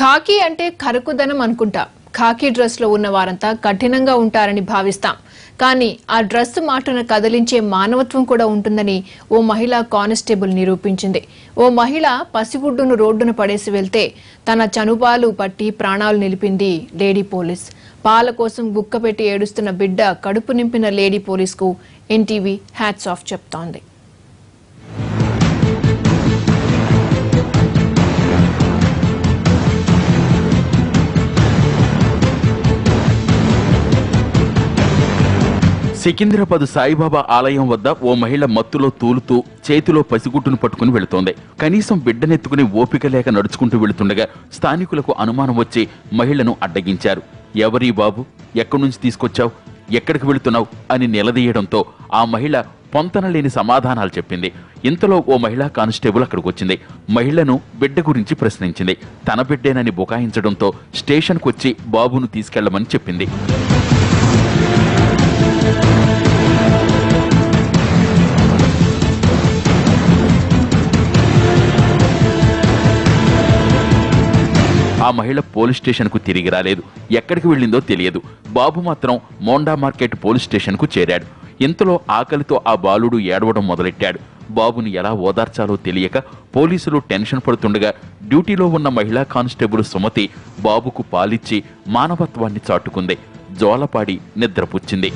ఖాకీ అంటే కరుకుదనం అనుకుంటా. ఖాకీ డ్రెస్లో ఉన్న వారంతా కఠినంగా ఉంటారని భావిస్తాం. కానీ ఆ డ్రెస్ మాటను కదిలించే మానవత్వం కూడా ఉంటుందని ఓ మహిళా కానిస్టేబుల్ నిరూపించింది. ఓ మహిళ పసిగుడ్డును రోడ్డున పడేసి వెళ్తే తన చనుబాలు పట్టి ప్రాణాలు నిలిపింది లేడీ పోలీస్. పాల కోసం గుక్క పెట్టి ఏడుస్తున్న బిడ్డ కడుపు నింపిన లేడీ పోలీస్కు ఎన్టీవీ హ్యాట్స్ ఆఫ్ చెప్తోంది. సికింద్రాబాద్ సాయిబాబా ఆలయం వద్ద ఓ మహిళ మత్తులో తూలుతూ చేతిలో పసిగుట్టును పట్టుకుని వెళుతోంది. కనీసం బిడ్డనెత్తుకుని ఓపిక లేక నడుచుకుంటూ వెళుతుండగా స్థానికులకు అనుమానం వచ్చి మహిళను అడ్డగించారు. ఎవరీ బాబు? ఎక్కడి నుంచి తీసుకొచ్చావు? ఎక్కడికి వెళుతున్నావు? అని నిలదీయడంతో ఆ మహిళ పొంతన లేని సమాధానాలు చెప్పింది. ఇంతలో ఓ మహిళా కానిస్టేబుల్ అక్కడికి వచ్చింది మహిళను బిడ్డ గురించి ప్రశ్నించింది. తన బిడ్డేనని బుకాయించడంతో స్టేషన్కు వచ్చి బాబును తీసుకెళ్ళమని చెప్పింది. ఆ మహిళ పోలీస్ స్టేషన్కు తిరిగి రాలేదు. ఎక్కడికి వెళ్ళిందో తెలియదు. బాబు మాత్రం మోండా మార్కెట్ పోలీస్ స్టేషన్కు చేరాడు. ఇంతలో ఆకలితో ఆ బాలుడు ఏడవడం మొదలెట్టాడు. బాబుని ఎలా ఓదార్చాలో తెలియక పోలీసులు టెన్షన్ పడుతుండగా డ్యూటీలో ఉన్న మహిళా కానిస్టేబుల్ సుమతి బాబుకు పాలిచ్చి మానవత్వాన్ని చాటుకుంది. జోలపాడి నిద్రపుచ్చింది.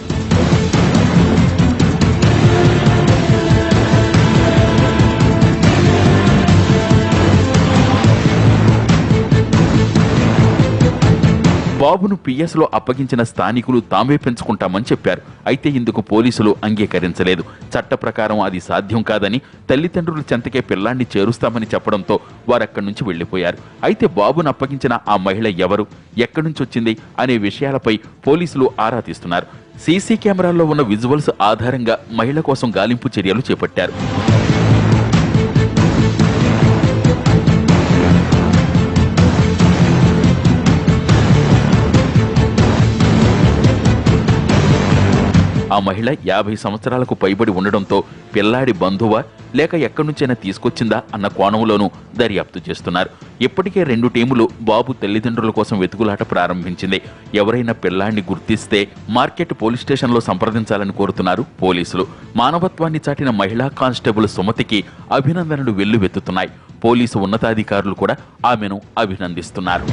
బాబును పిఎస్లో అప్పగించిన స్థానికులు తామే పెంచుకుంటామని చెప్పారు. అయితే ఇందుకు పోలీసులు అంగీకరించలేదు. చట్ట ప్రకారం అది సాధ్యం కాదని తల్లిదండ్రులు చెంతకే పిల్లాన్ని చేరుస్తామని చెప్పడంతో వారక్కడి నుంచి వెళ్ళిపోయారు అయితే బాబును అప్పగించిన ఆ మహిళ ఎవరు ఎక్కడి నుంచి వచ్చింది అనే విషయాలపై పోలీసులు ఆరా తీస్తున్నారు. సీసీ కెమెరాల్లో ఉన్న విజువల్స్ ఆధారంగా మహిళ కోసం గాలింపు చర్యలు చేపట్టారు. ఆ మహిళ యాభై సంవత్సరాలకు పైబడి ఉండడంతో పిల్లాడి బంధువా లేక ఎక్కడి నుంచైనా తీసుకొచ్చిందా అన్న కోణంలోనూ దర్యాప్తు చేస్తున్నారు. ఇప్పటికే రెండు టీములు బాబు తల్లిదండ్రుల కోసం వెతుకులాట ప్రారంభించింది. ఎవరైనా పిల్లాడిని గుర్తిస్తే మార్కెట్ పోలీస్ స్టేషన్లో సంప్రదించాలని కోరుతున్నారు పోలీసులు. మానవత్వాన్ని చాటిన మహిళా కానిస్టేబుల్ సుమతికి అభినందనలు వెల్లువెత్తుతున్నాయి. పోలీసు ఉన్నతాధికారులు కూడా ఆమెను అభినందిస్తున్నారు.